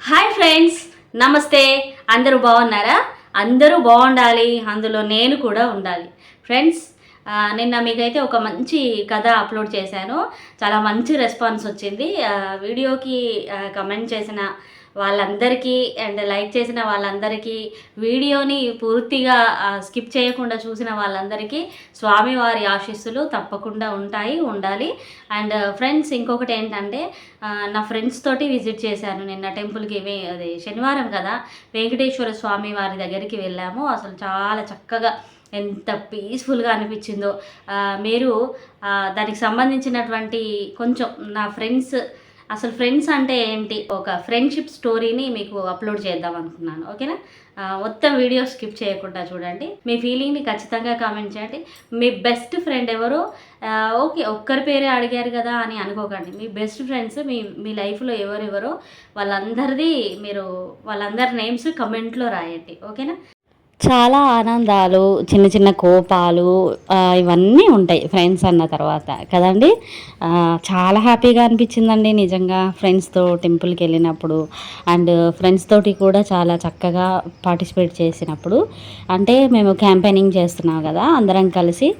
Hi friends నమస్తే. అందరూ బాగున్నారా? అందరూ బాగుండాలి. అందులో నేను కూడా ఉండాలి. ఫ్రెండ్స్ నిన్న మీకైతే ఒక మంచి కథ అప్లోడ్ చేశాను. చాలా మంచి రెస్పాన్స్ వచ్చింది. వీడియోకి కమెంట్ చేసిన వాళ్ళందరికీ అండ్ లైక్ చేసిన వాళ్ళందరికీ వీడియోని పూర్తిగా స్కిప్ చేయకుండా చూసిన వాళ్ళందరికీ స్వామివారి ఆశీస్సులు తప్పకుండా ఉంటాయి ఉండాలి. అండ్ ఫ్రెండ్స్ ఇంకొకటి ఏంటంటే నా ఫ్రెండ్స్ తోటి విజిట్ చేశాను. నిన్న టెంపుల్కి వే అది శనివారం కదా వెంకటేశ్వర స్వామి వారి దగ్గరికి వెళ్ళాము. అసలు చాలా చక్కగా ఎంత పీస్ఫుల్గా అనిపించిందో. మీరు దానికి సంబంధించినటువంటి కొంచెం నా ఫ్రెండ్స్ అసలు ఫ్రెండ్స్ అంటే ఏంటి? ఒక ఫ్రెండ్షిప్ స్టోరీని మీకు అప్లోడ్ చేద్దాం అనుకున్నాను. ఓకేనా? మొత్తం వీడియో స్కిప్ చేయకుండా చూడండి. మీ ఫీలింగ్ని ఖచ్చితంగా కామెంట్ చేయండి. మీ బెస్ట్ ఫ్రెండ్ ఎవరో? ఓకే ఒక్కరి పేరే అడిగారు కదా అని అనుకోకండి. మీ బెస్ట్ ఫ్రెండ్స్ మీ మీ లైఫ్లో ఎవరెవరో వాళ్ళందరిది మీరు వాళ్ళందరి నేమ్స్ కమెంట్లో రాయండి. ఓకేనా? చాలా ఆనందాలు చిన్న చిన్న కోపాలు ఇవన్నీ ఉంటాయి ఫ్రెండ్స్ అన్న తర్వాత. కదండి? చాలా హ్యాపీగా అనిపించిందండి నిజంగా ఫ్రెండ్స్తో టెంపుల్కి వెళ్ళినప్పుడు. అండ్ ఫ్రెండ్స్ తోటి కూడా చాలా చక్కగా పార్టిసిపేట్ చేసినప్పుడు. అంటే మేము క్యాంపెయినింగ్ చేస్తున్నాం కదా అందరం కలిసి.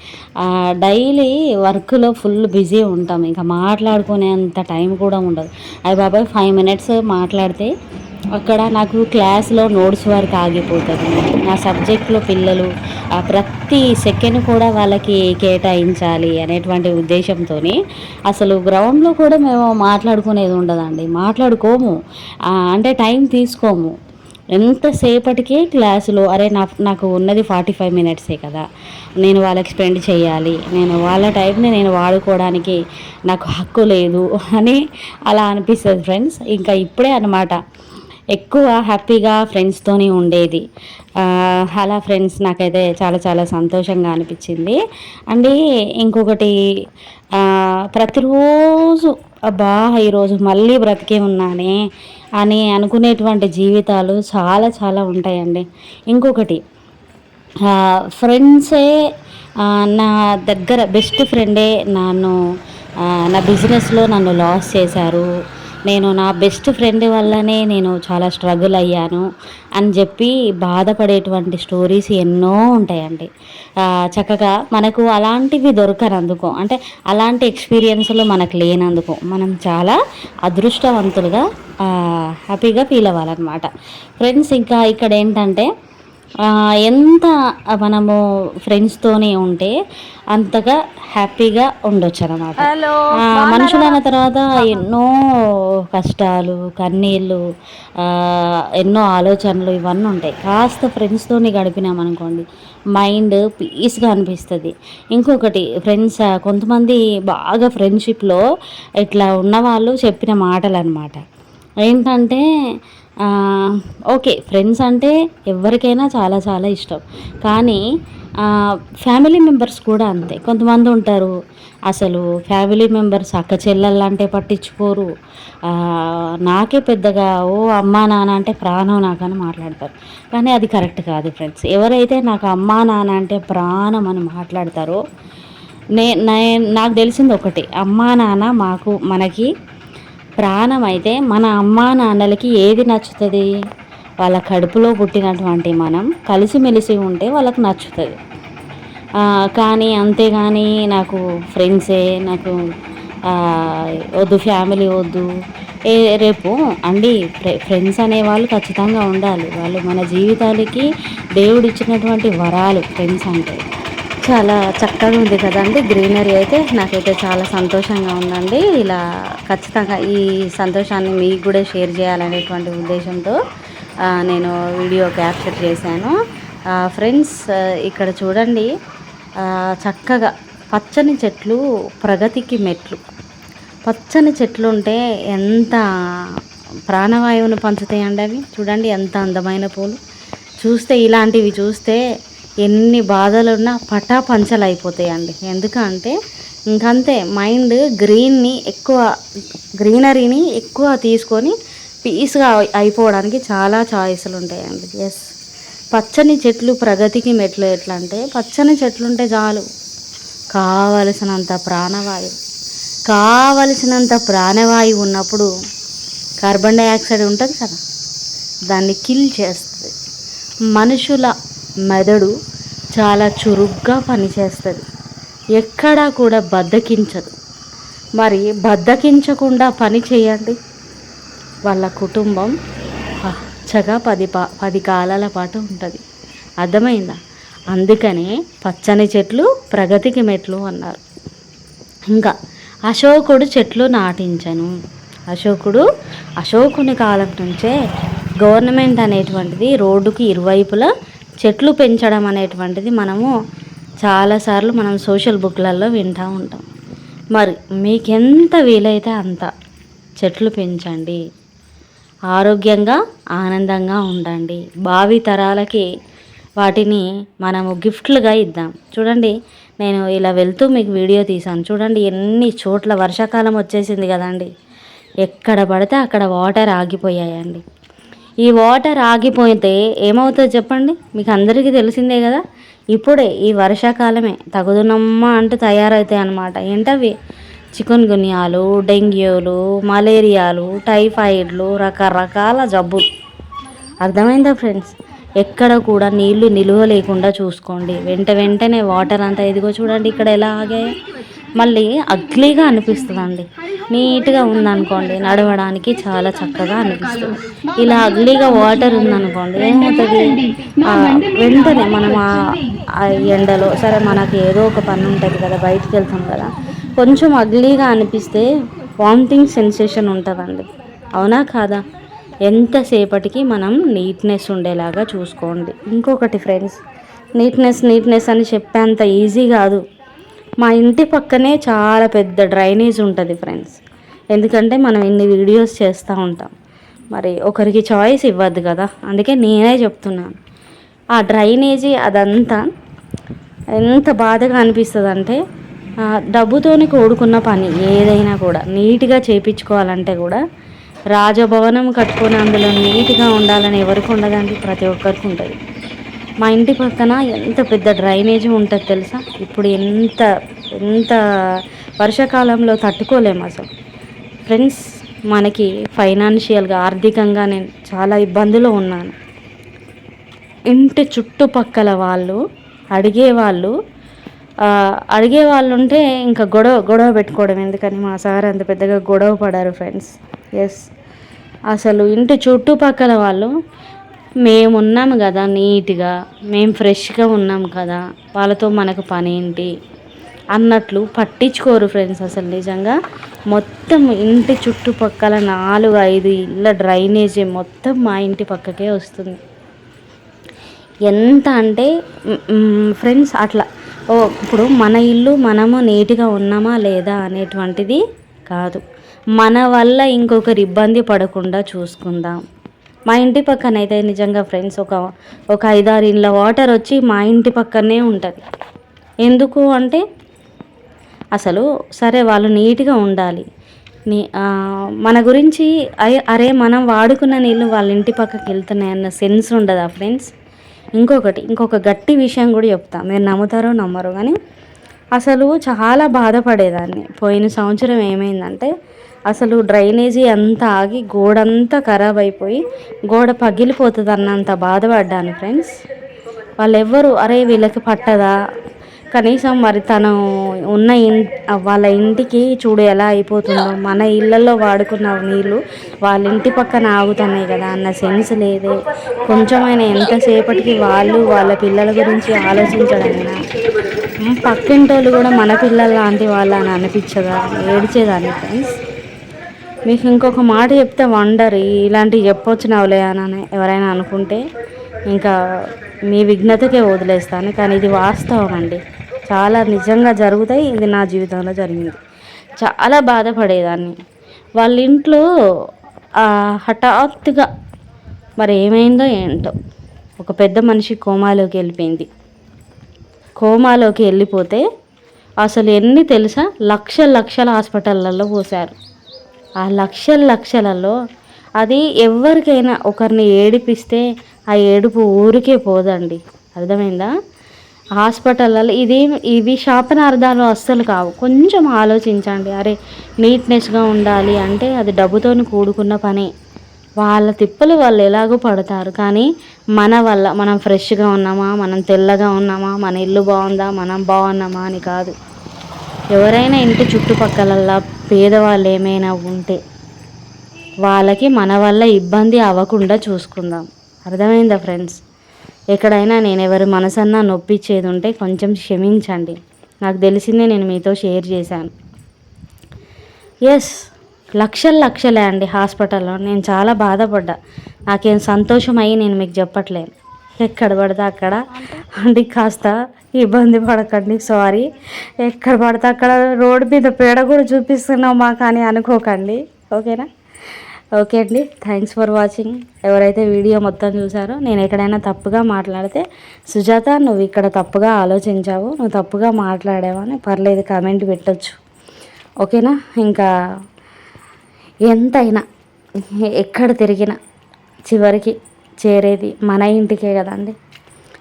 డైలీ వర్క్లో ఫుల్ బిజీ ఉంటాం. ఇంకా మాట్లాడుకునేంత టైం కూడా ఉండదు. అయ్యి బాబాయ్ ఫైవ్ మినిట్స్ మాట్లాడితే అక్కడ నాకు క్లాస్లో నోట్స్ వరకు ఆగిపోతుంది. నా సబ్జెక్ట్లో పిల్లలు ప్రతి సెకండ్ కూడా వాళ్ళకి కేటాయించాలి అనేటువంటి ఉద్దేశంతో అసలు గ్రౌండ్లో కూడా మేము మాట్లాడుకునేది ఉండదండి. మాట్లాడుకోము. అంటే టైం తీసుకోము. ఎంతసేపటికే క్లాసులో అరే నా నాకు ఉన్నది ఫార్టీ ఫైవ్ మినిట్సే కదా. నేను వాళ్ళకి స్పెండ్ చేయాలి. నేను వాళ్ళ టైంని నేను వాడుకోవడానికి నాకు హక్కు లేదు అని అలా అనిపిస్తుంది ఫ్రెండ్స్ ఇంకా ఇప్పుడే అనమాట ఎక్కువ హ్యాపీగా ఫ్రెండ్స్తోని ఉండేది. అలా ఫ్రెండ్స్ నాకైతే చాలా చాలా సంతోషంగా అనిపించింది. అండి ఇంకొకటి ప్రతిరోజు అబ్బా ఈరోజు మళ్ళీ బ్రతికే ఉన్నానే అని అనుకునేటువంటి జీవితాలు చాలా చాలా ఉంటాయండి. ఇంకొకటి ఫ్రెండ్సే నా దగ్గర బెస్ట్ ఫ్రెండే నన్ను నా బిజినెస్లో నన్ను లాస్ చేశారు. నేను నా బెస్ట్ ఫ్రెండ్ వల్లనే నేను చాలా స్ట్రగుల్ అయ్యాను అని చెప్పి బాధపడేటువంటి స్టోరీస్ ఎన్నో ఉంటాయండి. చక్కగా మనకు అలాంటివి దొరకనందుకు అంటే అలాంటి ఎక్స్పీరియన్స్లు మనకు లేనందుకు మనం చాలా అదృష్టవంతులుగా హ్యాపీగా ఫీల్ అవ్వాలన్నమాట. ఫ్రెండ్స్ ఇంకా ఇక్కడ ఏంటంటే ఎంత మనము ఫ్రెండ్స్తోనే ఉంటే అంతగా హ్యాపీగా ఉండొచ్చు అనమాట మనుషులు అన్న తర్వాత ఎన్నో కష్టాలు కన్నీళ్ళు ఎన్నో ఆలోచనలు ఇవన్నీ ఉంటాయి. కాస్త ఫ్రెండ్స్తోని గడిపినామనుకోండి మైండ్ పీస్గా అనిపిస్తుంది. ఇంకొకటి ఫ్రెండ్స్ కొంతమంది బాగా ఫ్రెండ్షిప్లో ఇట్లా ఉన్నవాళ్ళు చెప్పిన మాటలు అనమాట ఏంటంటే ఓకే ఫ్రెండ్స్ అంటే ఎవరికైనా చాలా చాలా ఇష్టం. కానీ ఫ్యామిలీ మెంబర్స్ కూడా అంతే. కొంతమంది ఉంటారు అసలు ఫ్యామిలీ మెంబర్స్ అక్క చెల్లెళ్ళు అంటే పట్టించుకోరు. నాకే పెద్దగా ఓ అమ్మా నాన్న అంటే ప్రాణం నాకని మాట్లాడతారు. కానీ అది కరెక్ట్ కాదు ఫ్రెండ్స్. ఎవరైతే నాకు అమ్మా నాన్న అంటే ప్రాణం అని మాట్లాడతారో నే నే- నాకు తెలిసింది ఒకటి. అమ్మా నాన్న మాకు మనకి ప్రాణం అయితే మన అమ్మా నాన్నలకి ఏది నచ్చుతుంది? వాళ్ళ కడుపులో పుట్టినటువంటి మనం కలిసిమెలిసి ఉంటే వాళ్ళకి నచ్చుతుంది. కానీ అంతేగాని నాకు ఫ్రెండ్సే నాకు వద్దు ఫ్యామిలీ వద్దు. ఏ రేపు అండి ఫ్రె- ఫ్రెండ్స్ అనేవాళ్ళు ఖచ్చితంగా ఉండాలి. వాళ్ళు మన జీవితాలకి దేవుడు ఇచ్చినటువంటి వరాలు ఫ్రెండ్స్ అంటే. చాలా చక్కగా ఉంది కదండి. గ్రీనరీ అయితే నాకైతే చాలా సంతోషంగా ఉందండి. ఇలా ఖచ్చితంగా ఈ సంతోషాన్ని మీకు కూడా షేర్ చేయాలనేటువంటి ఉద్దేశంతో నేను వీడియో క్యాప్చర్ చేశాను. ఫ్రెండ్స్ ఇక్కడ చూడండి. చక్కగా పచ్చని చెట్లు ప్రగతికి మెట్లు. పచ్చని చెట్లు ఉంటే ఎంత ప్రాణవాయువును పంచుతాయండి అవి. చూడండి ఎంత అందమైన పూలు. చూస్తే ఇలాంటివి చూస్తే ఎన్ని బాధలున్నా పటా పంచలు అయిపోతాయండి ఎందుకంటే ఇంకంతే మైండ్ గ్రీన్ని ఎక్కువ గ్రీనరీని ఎక్కువ తీసుకొని పీస్గా అయిపోవడానికి చాలా చాయిస్లు ఉంటాయండి ఎస్. పచ్చని చెట్లు ప్రగతికి మెట్లు ఎట్లా అంటే పచ్చని చెట్లు ఉంటే చాలు. కావలసినంత ప్రాణవాయువు. కావలసినంత ప్రాణవాయువు ఉన్నప్పుడు కార్బన్ డైఆక్సైడ్ ఉంటుంది కదా దాన్ని కిల్ చేస్తుంది. మనుషుల మెదడు చాలా చురుగ్గా పనిచేస్తుంది. ఎక్కడా కూడా బద్దకించదు. మరి బద్దకించకుండా పని చేయండి. వాళ్ళ కుటుంబం పచ్చగా పది పా పది కాలాల పాటు ఉంటుంది. అర్థమైందా? అందుకనే పచ్చని చెట్లు ప్రగతికి మెట్లు అన్నారు. ఇంకా అశోకుడు చెట్లు నాటించను. అశోకుడు అశోకుని కాలం నుంచే గవర్నమెంట్ అనేటువంటిది రోడ్డుకి ఇరువైపులా చెట్లు పెంచడం అనేటువంటిది మనము చాలాసార్లు మనం సోషల్ బుక్లలో వింటూ ఉంటాం. మరి మీకెంత వీలైతే అంత చెట్లు పెంచండి. ఆరోగ్యంగా ఆనందంగా ఉండండి. భావి తరాలకి వాటిని మనము గిఫ్ట్లుగా ఇద్దాం. చూడండి నేను ఇలా వెళ్తూ మీకు వీడియో తీశాను. చూడండి ఎన్ని చోట్ల వర్షాకాలం వచ్చేసింది కదండి. ఎక్కడ పడితే అక్కడ వాటర్ ఆగిపోయాయండి. ఈ వాటర్ ఆగిపోతే ఏమవుతుందో చెప్పండి? మీకు అందరికీ తెలిసిందే కదా? ఇప్పుడే ఈ వర్షాకాలమే తగుదునమ్మ అంటూ తయారవుతాయి అన్నమాట. ఏంటవి? చికెన్ గున్యాలు డెంగ్యూలు మలేరియాలు టైఫాయిడ్లు రకరకాల జబ్బులు. అర్థమైందా ఫ్రెండ్స్? ఎక్కడ కూడా నీళ్ళు నిలువ లేకుండా చూసుకోండి. వెంట వెంటనే వాటర్ అంతా ఇదిగో చూడండి ఇక్కడ ఎలా ఆగాయి. మళ్ళీ అగ్లీగా అనిపిస్తుందండి. నీట్గా ఉందనుకోండి నడవడానికి చాలా చక్కగా అనిపిస్తుంది. ఇలా అగ్లీగా వాటర్ ఉందనుకోండి ఏమవుతుంది? వెంటనే మనం ఆ- ఆ ఎండలో సరే మనకి ఏదో ఒక పని ఉంటుంది కదా బయటికి వెళ్తాం కదా కొంచెం అగ్లీగా అనిపిస్తే వామిటింగ్ సెన్సేషన్ ఉంటుందండి. అవునా కాదా? ఎంతసేపటికి మనం నీట్నెస్ ఉండేలాగా చూసుకోండి. ఇంకొకటి ఫ్రెండ్స్ నీట్నెస్ నీట్నెస్ అని చెప్పేంత ఈజీ కాదు. మా ఇంటి పక్కనే చాలా పెద్ద డ్రైనేజ్ ఉంటుంది ఫ్రెండ్స్. ఎందుకంటే మనం ఇన్ని వీడియోస్ చేస్తూ ఉంటాం. మరి ఒకరికి చాయిస్ ఇవ్వద్దు కదా. అందుకే నేనే చెప్తున్నాను. ఆ డ్రైనేజీ అదంతా ఎంత బాధగా అనిపిస్తుంది అంటే డబ్బుతోని కూడుకున్న పని ఏదైనా కూడా నీట్గా చేయించుకోవాలంటే కూడా రాజభవనం కట్టుకొని అందులో నీట్గా ఉండాలని ఎవరికి ఉండదండి? ప్రతి ఒక్కరికి ఉంటుంది. మా ఇంటి పక్కన ఎంత పెద్ద డ్రైనేజ్ ఉంటుంది తెలుసా? ఇప్పుడు ఎంత ఎంత వర్షాకాలంలో తట్టుకోలేము అసలు. ఫ్రెండ్స్ మనకి ఫైనాన్షియల్గా ఆర్థికంగా నేను చాలా ఇబ్బందిలో ఉన్నాను. ఇంటి చుట్టుపక్కల వాళ్ళు అడిగే వాళ్ళు అడిగే వాళ్ళు ఉంటే ఇంకా గొడవ గొడవ పెట్టుకోవడం ఎందుకని? మా సార్ అంత పెద్దగా గొడవ పడారు ఫ్రెండ్స్ ఎస్ అసలు ఇంటి చుట్టుపక్కల వాళ్ళు మేము కదా నీట్గా మేము ఫ్రెష్గా ఉన్నాం కదా వాళ్ళతో మనకు పని ఏంటి అన్నట్లు పట్టించుకోరు ఫ్రెండ్స్ అసలు నిజంగా. మొత్తం ఇంటి చుట్టుపక్కల నాలుగు ఐదు ఇళ్ళ డ్రైనేజీ మొత్తం మా ఇంటి పక్కకే వస్తుంది. ఎంత అంటే ఫ్రెండ్స్ అట్లా ఓ ఇప్పుడు మన ఇల్లు మనము నీట్గా ఉన్నామా లేదా అనేటువంటిది కాదు. మన వల్ల ఇంకొకరు ఇబ్బంది పడకుండా చూసుకుందాం. మా ఇంటి పక్కన అయితే నిజంగా ఫ్రెండ్స్ ఒక ఒక ఐదారు ఇండ్ల వాటర్ వచ్చి మా ఇంటి పక్కనే ఉంటుంది. ఎందుకు అంటే అసలు సరే వాళ్ళు నీట్గా ఉండాలి. నీ మన గురించి అరే మనం వాడుకున్న నీళ్ళు వాళ్ళ ఇంటి పక్కకి వెళ్తున్నాయన్న సెన్స్ ఉండదా ఫ్రెండ్స్? ఇంకొకటి ఇంకొక గట్టి విషయం కూడా చెప్తా. మీరు నమ్ముతారో నమ్మరు కానీ అసలు చాలా బాధపడేదాన్ని. పోయిన సంవత్సరం ఏమైందంటే అసలు డ్రైనేజీ అంతా ఆగి గోడంతా ఖరాబ్ అయిపోయి గోడ పగిలిపోతుంది అన్నంత బాధపడ్డాను ఫ్రెండ్స్. వాళ్ళెవ్వరు అరే వీళ్ళకి పట్టదా? కనీసం మరి తను ఉన్న ఇన్ వాళ్ళ ఇంటికి చూడు ఎలా అయిపోతుందో. మన ఇళ్ళల్లో వాడుకున్న నీళ్ళు వాళ్ళ ఇంటి పక్కన ఆగుతున్నాయి కదా అన్న సెన్స్ లేదే. కొంచెమైనా ఎంతసేపటికి వాళ్ళు వాళ్ళ పిల్లల గురించి ఆలోచించడమేనా పక్కింటి పక్కింటోళ్ళు కూడా మన పిల్లల లాంటి వాళ్ళని అనిపించదా? ఏడ్చేదాన్ని ఫ్రెండ్స్. మీకు ఇంకొక మాట చెప్తే వండర్. ఇలాంటివి చెప్పొచ్చు నవలే అని ఎవరైనా అనుకుంటే ఇంకా మీ విఘ్నతకే వదిలేస్తాను. కానీ ఇది వాస్తవం అండి. చాలా నిజంగా జరుగుతాయి. ఇది నా జీవితంలో జరిగింది. చాలా బాధపడేదాన్ని. వాళ్ళ ఇంట్లో హఠాత్తుగా మరి ఏమైందో ఏంటో ఒక పెద్ద మనిషి కోమాలోకి వెళ్ళిపోయింది. కోమాలోకి వెళ్ళిపోతే అసలు ఎన్ని తెలుసా? లక్షల లక్షల హాస్పిటళ్ళల్లో పోసారు ఆ లక్షల లక్షలలో అది ఎవరికైనా ఒకరిని ఏడిపిస్తే ఆ ఏడుపు ఊరికే పోదండి. అర్థమైందా? హాస్పిటల్లో ఇది ఇవి శాపనార్థాలు అస్సలు కావు. కొంచెం ఆలోచించండి. అరే నీట్నెస్గా ఉండాలి అంటే అది డబ్బుతోని కూడుకున్న పని. వాళ్ళ తిప్పలు వాళ్ళు ఎలాగో పడతారు. కానీ మన వల్ల మనం ఫ్రెష్గా ఉన్నామా? మనం తెల్లగా ఉన్నామా? మన ఇల్లు బాగుందా? మనం బాగున్నామా అని కాదు. ఎవరైనా ఇంటి చుట్టుపక్కల పేదవాళ్ళు ఏమైనా ఉంటే వాళ్ళకి మన వల్ల ఇబ్బంది అవ్వకుండా చూసుకుందాం. అర్థమైందా ఫ్రెండ్స్? ఎక్కడైనా నేను ఎవరి మనసన్నా నొప్పిచ్చేది ఉంటే కొంచెం క్షమించండి. నాకు తెలిసిందే నేను మీతో షేర్ చేశాను. ఎస్ లక్షలు లక్షలే అండి హాస్పిటల్లో. నేను చాలా బాధపడ్డా. నాకేం సంతోషం అయ్యి నేను మీకు చెప్పట్లేను. ఎక్కడ పడితే అక్కడ. అంటే కాస్త ఇబ్బంది పడకండి సారీ. ఎక్కడ పడితే అక్కడ రోడ్డు మీద పేడ కూడా చూపిస్తున్నావు మా కానీ అనుకోకండి. ఓకేనా? ఓకే అండి. థ్యాంక్స్ ఫర్ వాచింగ్ ఎవరైతే వీడియో మొత్తం చూసారో నేను ఎక్కడైనా తప్పుగా మాట్లాడితే సుజాత నువ్వు ఇక్కడ తప్పుగా ఆలోచించావు నువ్వు తప్పుగా మాట్లాడావని పర్లేదు కామెంట్ పెట్టొచ్చు. ఓకేనా? ఇంకా ఎంతైనా ఎక్కడ తిరిగినా చివరికి చేరేది మన ఇంటికే కదండి.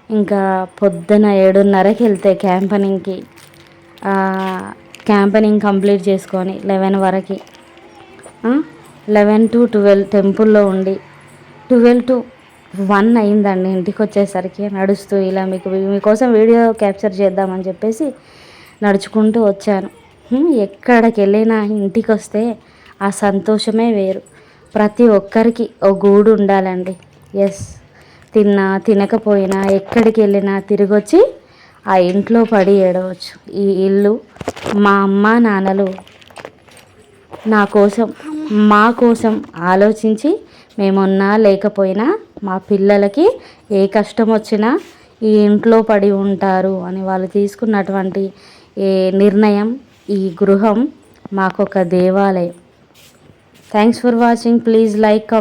ఇంకా పొద్దున ఏడున్నరకి వెళ్తే క్యాంపనింగ్కి క్యాంపనింగ్ కంప్లీట్ చేసుకొని లెవెన్ వరకు లెవెన్ టు ట్వెల్వ్ టెంపుల్లో ఉండి ట్వెల్వ్ టు వన్ అయిందండి ఇంటికి వచ్చేసరికి నడుస్తూ ఇలా మీకు మీకోసం వీడియో క్యాప్చర్ చేద్దామని చెప్పేసి నడుచుకుంటూ వచ్చాను. ఎక్కడికి వెళ్ళినా ఇంటికి వస్తే ఆ సంతోషమే వేరు. ప్రతి ఒక్కరికి ఓ గూడు ఉండాలండి. ఎస్. తిన్నా తినకపోయినా ఎక్కడికి వెళ్ళినా తిరిగొచ్చి ఆ ఇంట్లో పడి ఏడవచ్చు. ఈ ఇల్లు మా అమ్మ నాన్నలు నా కోసం మా కోసం ఆలోచించి మేమున్నా లేకపోయినా మా పిల్లలకి ఏ కష్టం వచ్చినా ఈ ఇంట్లో పడి ఉంటారు అని వాళ్ళు తీసుకున్నటువంటి ఏ నిర్ణయం ఈ గృహం మాకొక దేవాలయం. Thanks for watching please like